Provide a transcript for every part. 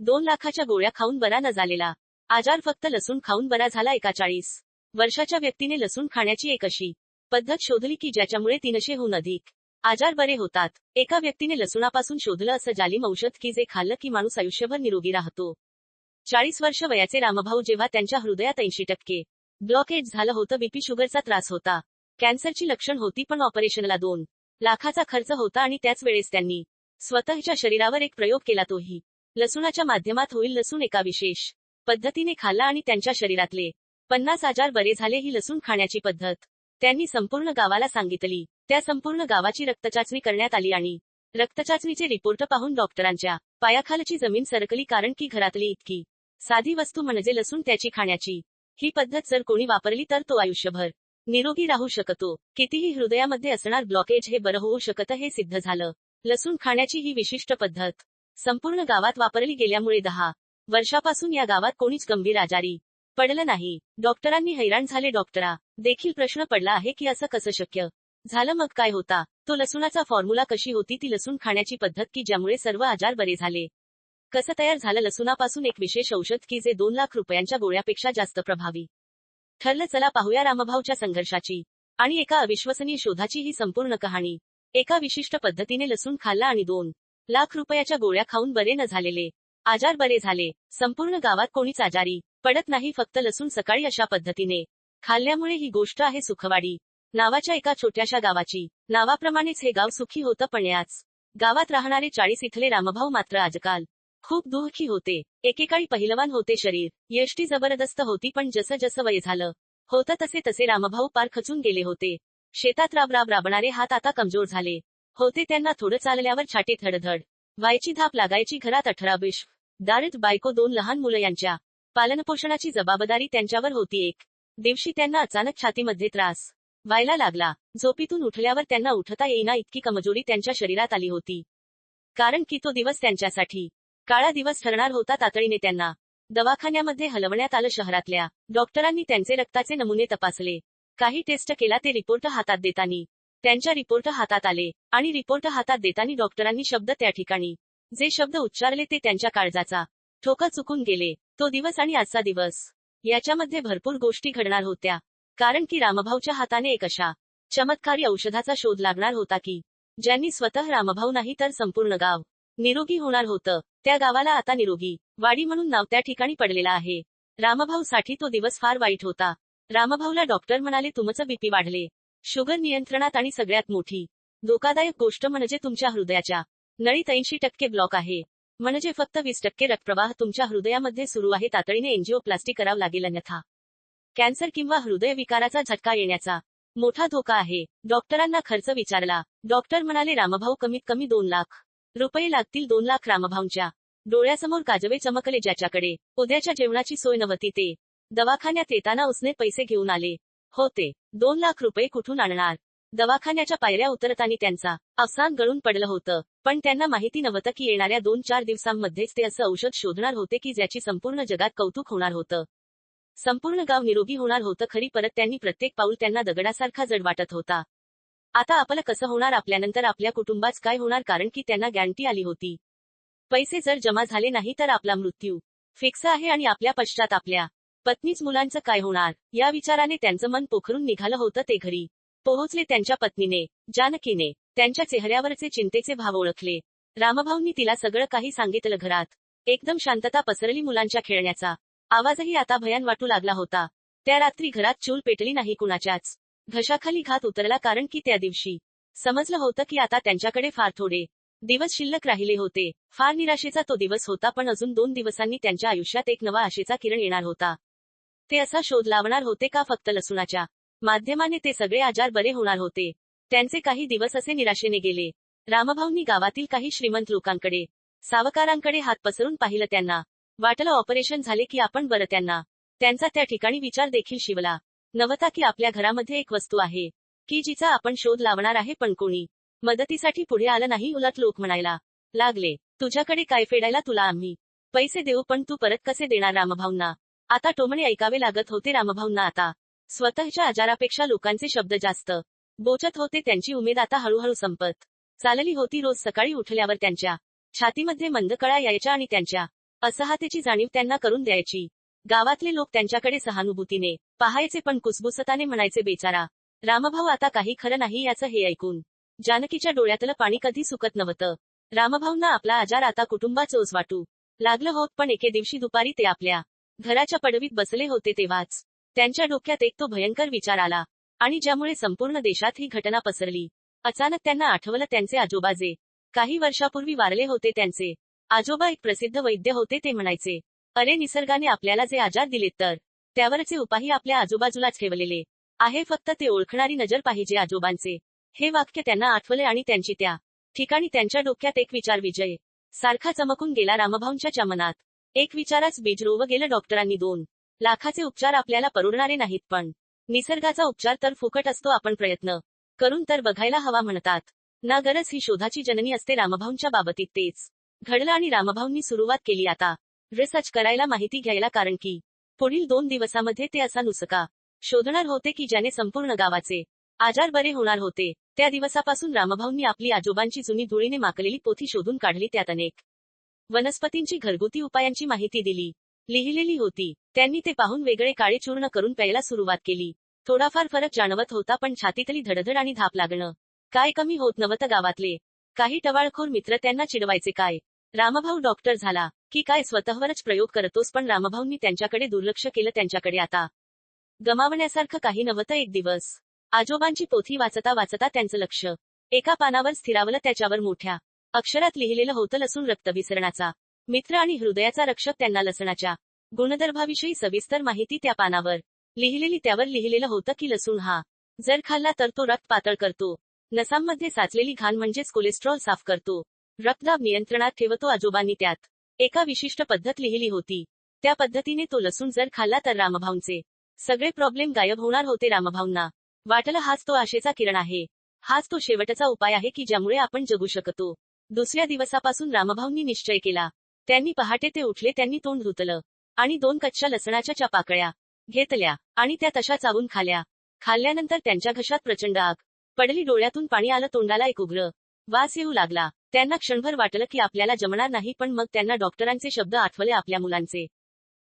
दोन लाखाच्या गोळ्या खाऊन बरा न झालेला. आजार फक्त लसूण खाऊन बरा झाला एका चाळीस वर्षाच्या व्यक्तीने लसूण खाण्याची एक अशी पद्धत शोधली की ज्याच्यामुळे तीनशे होऊन अधिक आजार बरे होतात. एका व्यक्तीने लसूणापासून शोधलं असं जालिम औषध की जे खाल्लं की माणूस आयुष्यभर निरोगी राहतो. चाळीस वर्ष वयाचे रामभाऊ जेव्हा त्यांच्या हृदयात ऐंशी टक्के ब्लॉकेज झालं होतं बीपी शुगरचा त्रास होता. कॅन्सरची लक्षण होती पण ऑपरेशनला दोन लाखाचा खर्च होता आणि त्याच वेळेस त्यांनी स्वतःच्या शरीरावर एक प्रयोग केला तोही. लसूणाच्या माध्यमात होईल लसूण एका विशेष पद्धतीने खाल्ला आणि त्यांच्या शरीरातले पन्नास हजार बरे झाले ही लसूण खाण्याची पद्धत. त्यांनी संपूर्ण गावाला सांगितली. त्या संपूर्ण गावाची रक्तचाचणी करण्यात आली आणि रक्तचाचणीचे रिपोर्ट पाहून डॉक्टरांच्या पायाखालची जमीन सरकली कारण की घरातली इतकी साधी वस्तू म्हणजे लसूण त्याची खाण्याची ही पद्धत जर कोणी वापरली तर तो आयुष्यभर निरोगी राहू शकतो. कितीही हृदयामध्ये असणार ब्लॉकेज हे बरं होऊ शकतं हे सिद्ध झालं. लसूण खाण्याची ही विशिष्ट पद्धत संपूर्ण गावात वापरली गेल्यामुळे दहा वर्षापासून या गावात कोणीच गंभीर आजारी पडलं नाही. डॉक्टरांनी हैराण झाले. डॉक्टरा देखील प्रश्न पडला आहे की असं कसं शक्य? झालं मग काय होता? तो लसूणाचा फॉर्म्युला कशी होती? ती लसूण खाण्याची पद्धत की ज्यामुळे सर्व आजार बरे झाले? कसं तयार झालं? लसूणापासून एक विशेष औषध की जे दोन लाख रुपयांच्या गोळ्यापेक्षा जास्त प्रभावी? ठरलं चला पाहूया रामभाऊच्या संघर्षाची. आणि एका अविश्वसनीय शोधाची ही संपूर्ण कहाणी. एका विशिष्ट पद्धतीने लसूण खाल्ला आणि दोन लाख रुपयाच्या गोळ्या खाऊन बरे न झालेले. आजार बरे झाले. संपूर्ण गावात कोणीच आजारी. पडत नाही फक्त लसूण सकाळी अशा पद्धतीने. खाल्ल्यामुळे ही गोष्ट आहे सुखवाडी. नावाच्या एका छोट्याशा गावाची. नावाप्रमाणेच हे गाव सुखी होतं पण याच. गावात राहणारे चाळीस इथले रामभाऊ मात्र आजकाल खूप दुःखी होते. एकेकाळी पहिलवान होते शरीर. यष्टी जबरदस्त होती पण जसं जसं वय झालं होतं तसे तसे रामभाऊ पार खचून गेले होते. शेतात राब राब राबणारे हात आता कमजोर झाले. होते त्यांना थोडं चालल्यावर छाटे धडधड. व्हायची धाप लागायची घरात अठरा बिश दारित बायको दोन लहान मुलं यांच्या. पालनपोषणाची जबाबदारी त्यांच्यावर होती एक. दिवशी त्यांना अचानक छातीमध्ये त्रास. व्हायला लागला. झोपीतून उठल्यावर त्यांना उठता येईना इतकी कमजोरी त्यांच्या शरीरात आली होती. कारण की तो दिवस त्यांच्यासाठी. काळा दिवस ठरणार होता तातडीने त्यांना. दवाखान्यामध्ये हलवण्यात आलं शहरातल्या. डॉक्टरांनी त्यांचे रक्ताचे नमुने तपासले. काही टेस्ट केला ते रिपोर्ट हातात देतानी. त्यांच्या रिपोर्ट हातात आले आणि रिपोर्ट हातात देतानी डॉक्टरांनी शब्द त्या ठिकाणी. जे शब्द उच्चारले ते त्यांच्या काळजाचा. ठोका चुकून गेले. तो दिवस आणि आजचा दिवस. याच्यामध्ये भरपूर गोष्टी घडणार होत्या. कारण की रामभाऊच्या हाताने एक अशा चमत्कारी औषधाचा शोध लागणार होता की ज्यांनी स्वतः रामभाऊ नाही तर संपूर्ण गाव निरोगी होणार होतं. त्या गावाला आता निरोगी वाडी म्हणून नाव त्या ठिकाणी पडलेला आहे. रामभाऊ साठी तो दिवस फार वाईट होता. रामभाऊला डॉक्टर म्हणाले तुमचं बीपी वाढले. शुगर नियंत्रणात आणि सगळ्यात मोठी धोकादायक गोष्ट म्हणजे तुमच्या हृदयाच्या नळीत ऐंशी टक्के ब्लॉक आहे. म्हणजे फक्त वीस टक्के रक्तप्रवाह तुमच्या हृदयामध्ये सुरू आहे. तातडीने एन्जिओप्लास्टी करावं लागेल अन्यथा कॅन्सर किंवा हृदयविकाराचा झटका येण्याचा मोठा धोका आहे. डॉक्टरांना खर्च विचारला. डॉक्टर म्हणाले रामभाऊ कमीत कमी दोन लाख रुपये लागतील. दोन लाख रामभाऊंच्या डोळ्यासमोर काजवे चमकले ज्याच्याकडे उद्याच्या जेवणाची सोय नव्हती ते दवाखान्यात येताना उसने पैसे घेऊन आले. होते. दोन लाख रुपये कुठून आणणार? दवाखान्याच्या पायऱ्या उतरताना त्यांचा अवसान गळून पडलं होतं. पण त्यांना माहिती नव्हतं की येणाऱ्या दोन चार दिवसांमध्येच ते असं औषध शोधणार होते की ज्याची संपूर्ण जगात कौतुक होणार होतं. संपूर्ण गाव निरोगी होणार होतं खरी परत त्यांनी प्रत्येक पाऊल त्यांना दगडासारखा जड वाटत होता. आता आपलं कसं होणार? आपल्यानंतर आपल्या कुटुंबाच काय होणार? कारण की त्यांना गॅरंटी आली होती. पैसे जर जमा झाले नाही तर आपला मृत्यू फिक्स आहे आणि आपल्या पश्चात आपल्या पत्नीच मुलांचं काय होणार? या विचाराने त्यांचं मन पोखरून निघालं होतं ते घरी. पोहोचले त्यांच्या पत्नीने जानकीने. त्यांच्या चेहऱ्यावरचे चिंतेचे भाव ओळखले. रामभाऊंनी तिला सगळं काही सांगितलं घरात. एकदम शांतता पसरली मुलांच्या खेळण्याचा. आवाजही आता भयान वाटू लागला होता. त्या रात्री घरात चूल पेटली नाही कुणाच्याच. घशाखाली घात उतरला कारण की त्या दिवशी. समजलं होतं की आता त्यांच्याकडे फार थोडे. दिवस शिल्लक राहिले होते. फार निराशेचा तो दिवस होता पण अजून दोन दिवसांनी त्यांच्या आयुष्यात एक नवा आशेचा किरण येणार होता. ते असा शोध लावणार होते का फक्त लसूणाच्या? माध्यमाने ते सगळे आजार बरे होणार होते. त्यांचे काही दिवस असे निराशेने गेले. रामभाऊंनी गावातील काही श्रीमंत लोकांकडे सावकारांकडे हात पसरून पाहिलं त्यांना. वाटलं ऑपरेशन झाले की आपण बरं त्यांना. त्यांचा त्या ठिकाणी विचार देखील शिवला. नवता की आपल्या घरामध्ये एक वस्तू आहे. की जिचा आपण शोध लावणार आहे पण कोणी? मदतीसाठी पुढे आलं नाही उलट लोक म्हणायला लागले. तुझ्याकडे काय फेडायला तुला आम्ही? पैसे देऊ पण तू परत कसे देणार रामभाऊंना? आता टोमणे ऐकावे लागत होते रामभाऊंना आता. स्वतःच्या आजारापेक्षा लोकांचे शब्द जास्त. बोचत होते त्यांची उमेद आता हळूहळू संपत. चालली होती रोज सकाळी उठल्यावर त्यांच्या. छातीमध्ये मंद कळा यायच्या आणि त्यांच्या. असहातेची जाणीव त्यांना करून द्यायची. गावातले लोक त्यांच्याकडे सहानुभूतीने पाहायचे पण कुसबुसताने म्हणायचे बेचारा रामभाऊ आता काही खरं नाही याचं हे ऐकून. जानकीच्या डोळ्यातलं पाणी कधी सुकत नव्हतं. रामभाऊंना आपला आजार आता कुटुंबाचं ओस वाटू. लागलं होत पण एके दिवशी दुपारी ते आपल्या घराच्या पडवीत बसले होते तेव्हाच. त्यांच्या डोक्यात एक तो भयंकर विचार आला. आणि ज्यामुळे संपूर्ण देशात ही घटना पसरली. अचानक त्यांना आठवलं त्यांचे आजोबा जे काही वर्षापूर्वी वारले होते त्यांचे. आजोबा एक प्रसिद्ध वैद्य होते ते म्हणायचे. अरे निसर्गाने आपल्याला जे आजार दिलेत तर त्यावरचे उपाही आपल्या आजूबाजूलाच ठेवलेले. आहे फक्त ते ओळखणारी नजर पाहिजे आजोबांचे. हे वाक्य त्यांना आठवले आणि त्यांची त्या ठिकाणी त्यांच्या डोक्यात एक विचार विजय. सारखा चमकून गेला रामभाऊंच्या मनात. एक विचाराच बेजरोव गेलं डॉक्टरांनी दोन. लाखाचे उपचार आपल्याला परवडणारे नाहीत पण. निसर्गाचा उपचार तर फुकट असतो आपण प्रयत्न करून तर बघायला हवा म्हणतात. ना गरज ही शोधाची जननी असते रामभाऊंच्या बाबतीत तेच. घडलं आणि रामभाऊंनी सुरुवात केली आता. रिसर्च करायला माहिती घ्यायला कारण की. पुढील दोन दिवसामध्ये ते असा नुसका. शोधणार होते की ज्याने संपूर्ण गावाचे आजार बरे होणार होते. त्या दिवसापासून रामभाऊंनी आपली आजोबांची जुनी धुळीने माकलेली पोथी शोधून काढली त्यात अनेक वनस्पतींची घरगुती उपायांची माहिती दिली. लिहिलेली होती. त्यांनी ते पाहून वेगळे काळे चूर्ण करून प्यायला सुरुवात केली. थोडाफार फरक जाणवत होता पण छातीतली धडधड आणि धाप लागणं. काय कमी होत नव्हतं गावातले. काही टवाळखोर मित्र त्यांना चिडवायचे काय? रामभाऊ डॉक्टर झाला. की काय स्वतःवरच प्रयोग करतोस पण रामभाऊंनी त्यांच्याकडे दुर्लक्ष केलं त्यांच्याकडे आता. गमावण्यासारखं काही नव्हतं एक दिवस. आजोबांची पोथी वाचता वाचता त्यांचं लक्ष. एका पानावर स्थिरावलं त्याच्यावर मोठ्या. अक्षरात लिहिलेलं होतं लसूण रक्तविसरणाचा मित्र आणि हृदयाचा रक्षक त्यांना लसणाच्या गुणधर्माविषयी सविस्तर माहिती त्या पानावर. लिहिलेली त्यावर लिहिलेलं होतं की लसूण हा जर खाल्ला तर तो रक्त पातळ करतो. नसांमध्ये साचलेली घाण म्हणजेच कोलेस्ट्रॉल साफ करतो. रक्तदाब नियंत्रणात ठेवतो आजोबांनी त्यात. एका विशिष्ट पद्धत लिहिली होती. त्या पद्धतीने तो लसूण जर खाल्ला तर रामभाऊंचे सगळे प्रॉब्लेम गायब होणार होते रामभाऊंना. वाटलं हाच तो आशेचा किरण आहे. हाच तो शेवटचा उपाय आहे की ज्यामुळे आपण जगू शकतो. दुसऱ्या दिवसापासून रामभाऊंनी निश्चय केला. त्यांनी पहाटे ते उठले त्यांनी तोंड धुतलं आणि दोन कच्च्या लसणाच्या चपाकळ्या घेतल्या आणि त्या तशा चावून खाल्या. खाल्ल्यानंतर त्यांच्या घशात प्रचंड आग पडली डोळ्यातून पाणी आलं तोंडाला एक उग्र वास येऊ लागला. त्यांना क्षणभर वाटलं की आपल्याला जमणार नाही पण मग त्यांना डॉक्टरांचे शब्द आठवले आपल्या मुलांचे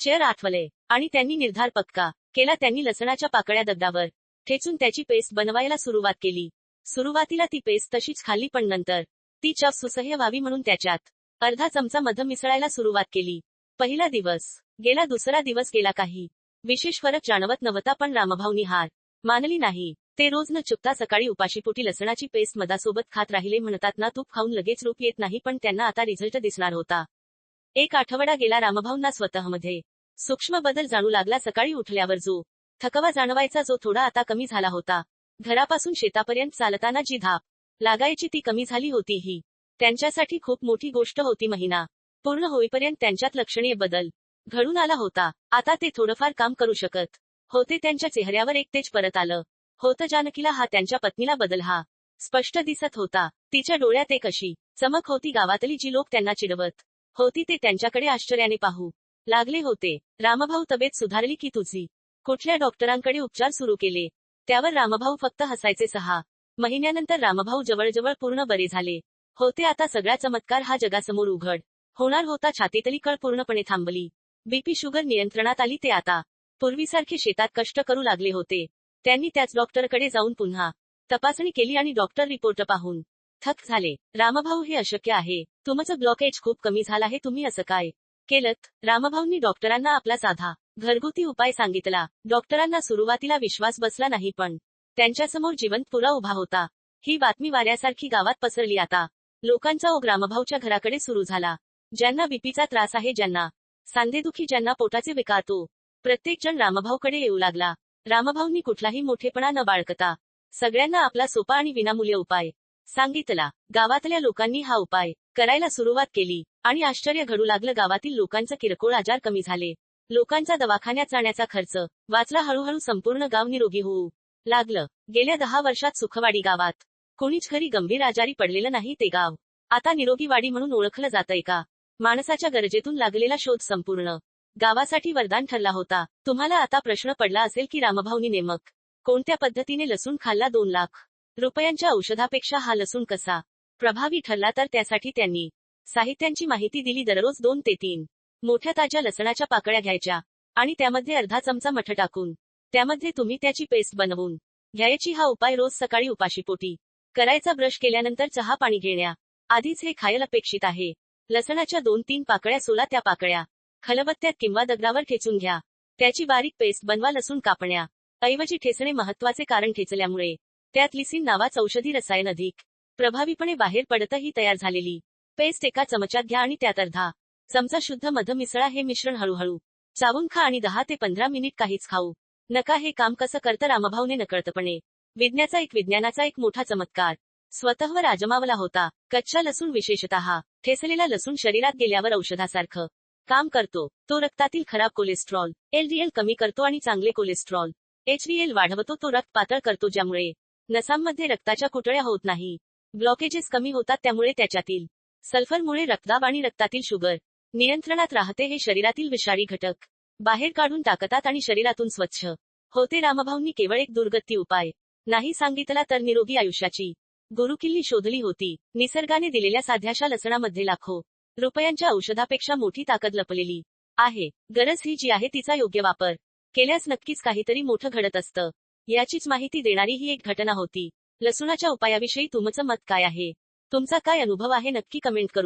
चेअर आठवले आणि त्यांनी निर्धार पक्का केला त्यांनी लसणाच्या पाकळ्या दगडावर ठेचून त्याची पेस्ट बनवायला सुरुवात केली. सुरुवातीला ती पेस्ट तशीच खाल्ली पण नंतर ती सुसह्य व्हावी म्हणून त्याच्यात अर्धा चमचा मध मिसळायला सुरुवात केली. पहिला दिवस गेला दुसरा दिवस गेला काही. विशेष फरक जाणवत नव्हता पण रामभाऊनी हार मानली नाही. ते रोज न चुकता सकाळी उपाशीपोटी लसणाची पेस्ट मधासोबत खात राहिले म्हणतात ना तूप खाऊन लगेच रूप येत नाही पण त्यांना आता रिझल्ट दिसणार होता. एक आठवडा गेला रामभाऊंना स्वतःमध्ये. सूक्ष्म बदल जाणू लागला सकाळी उठल्यावर जो थकवा जाणवायचा जो थोडा आता कमी झाला होता. घरापासून शेतापर्यंत चालताना जी धाप लागायची ती कमी झाली होती ही त्यांच्यासाठी खूप मोठी गोष्ट होती महिना. पूर्ण होईपर्यंत त्यांच्यात लक्षणीय बदल घडून आला होता. आता ते थोडंफार काम करू शकत होते. त्यांच्या चेहऱ्यावर एक तेज परत आलं. होतं जानकीला हा त्यांच्या पत्नीला बदल हा स्पष्ट दिसत होता. तिच्या डोळ्यात एक अशी चमक होती. गावातली जी लोक त्यांना चिडवत होती ते त्यांच्याकडे आश्चर्याने पाहू लागले होते. रामभाऊ तब्येत सुधारली की तुझी? कुठल्या डॉक्टरांकडे उपचार सुरू केले? त्यावर रामभाऊ फक्त हसायचे सहा. महिन्यानंतर रामभाऊ जवळजवळ पूर्ण बरे झाले. होते आता सगळा चमत्कार हा जगासमोर उघड. होणार होता छातीतली कळ पूर्णपणे थांबली. बीपी शुगर नियंत्रणात आली ते आता. पूर्वीसारखे शेतात कष्ट करू लागले होते. त्यांनी त्याच डॉक्टरकडे जाऊन पुन्हा तपासणी केली आणि डॉक्टर रिपोर्ट पाहून थक झाले. रामभाऊ हे अशक्य आहे. तुमचं ब्लॉकेज खूप कमी झाला आहे. तुम्ही असं काय केलत? रामभाऊंनी डॉक्टरांना आपला साधा घरगुती उपाय सांगितला. डॉक्टरांना सुरुवातीला विश्वास बसला नाही पण त्यांच्यासमोर जिवंत पुरा उभा होता. ही बातमी वाऱ्यासारखी गावात पसरली आता. लोकांचा ओ ग्रामभाऊच्या घराकडे सुरू झाला. ज्यांना बीपीचा त्रास आहे ज्यांना. सांधेदुखी ज्यांना पोटाचे विकारतो प्रत्येक जण रामभाऊकडे येऊ लागला. रामभाऊंनी कुठलाही मोठेपणा न बाळगता. सगळ्यांना आपला सोपा आणि विनामूल्य उपाय. सांगितला. गावातल्या लोकांनी हा उपाय करायला सुरुवात केली आणि आश्चर्य घडू लागलं गावातील लोकांचं किरकोळ आजार कमी झाले. लोकांचा दवाखान्यात जाण्याचा खर्च. वाचला हळूहळू संपूर्ण गाव निरोगी होऊ. लागलं. गेल्या दहा वर्षात सुखवाडी गावात. कोणीच घरी गंभीर आजारी पडलेलं नाही ते गाव. आता निरोगीवाडी म्हणून ओळखलं जातंय का माणसाच्या गरजेतून लागलेला शोध संपूर्ण. गावासाठी वरदान ठरला होता. तुम्हाला आता प्रश्न पडला असेल की रामभाऊनी नेमक कोणत्या पद्धतीने लसूण खाल्ला दोन लाख रुपयांच्या औषधापेक्षा हा लसूण कसा प्रभावी ठरला तर त्यासाठी त्यांनी साहित्यांची माहिती दिली दररोज दोन ते तीन. मोठ्या ताज्या लसणाच्या पाकळ्या घ्यायच्या आणि त्यामध्ये अर्धा चमचा मठ टाकून त्यामध्ये तुम्ही त्याची पेस्ट बनवून घ्यायची. हा उपाय रोज सकाळी उपाशीपोटी. करायचा ब्रश केल्यानंतर चहा पाणी घेण्या. आधीच हे खायल अपेक्षित आहे. लसणाच्या दोन तीन पाकळ्या सोला त्या पाकळ्या. खलबत्त्यात किंवा दगडावर ठेचून घ्या. त्याची बारीक पेस्ट बनवा लसूण कापण्या. ऐवजी ठेचणे महत्त्वाचे कारण ठेचल्यामुळे. त्यात लिसिन नावाच औषधी रसायन अधिक. प्रभावीपणे बाहेर पडतही तयार झालेली. पेस्ट एका चमच्यात घ्या आणि त्यात अर्धा. चमचा शुद्ध मध मिसळा हे मिश्रण हळूहळू. चावून खा आणि दहा ते पंधरा मिनिट काहीच खाऊ. नका हे काम कसं करतं रामभाऊने नकळतपणे. विज्ञाचा एक विज्ञानाचा एक मोठा चमत्कार. स्वतःवर आजमावला होता. कच्चा लसूण विशेषतः. ठेसलेला लसूण शरीरात गेल्यावर औषधासारखं. काम करतो. तो रक्तातील खराब कोलेस्ट्रॉल एलडीएल कमी करतो आणि चांगले कोलेस्ट्रॉल एचडीएल वाढवतो. तो रक्त पातळ करतो ज्यामुळे नसांमध्ये रक्ताच्या कुटळ्या होत नाही. ब्लॉकेजेस कमी होतात त्यामुळे त्याच्यातील सल्फरमुळे रक्तदाब आणि रक्तातील शुगर नियंत्रणात राहते हे शरीरातील विषारी घटक. बाहेर काढून टाकतात आणि शरीरातून स्वच्छ होते. रामभाऊंनी केवळ एक दुर्गती उपाय नाही सांगितला तर निरोगी आयुष्याची गुरुकिल्ली शोधली होती. निसर्गाने दिलेल्या साध्याशा लसणामध्ये लाखो रुपयांच्या औषधापेक्षा मोठी ताकद लपलेली आहे. गरज ही जी आहे तिचा योग्य वापर केल्यास नक्कीच काहीतरी मोठं घडत असतं. याचीच माहिती देणारी ही एक घटना होती. लसुणाच्या उपायाविषयी तुमचं मत काय आहे? तुमचा काय अनुभव आहे? नक्की कमेंट करू.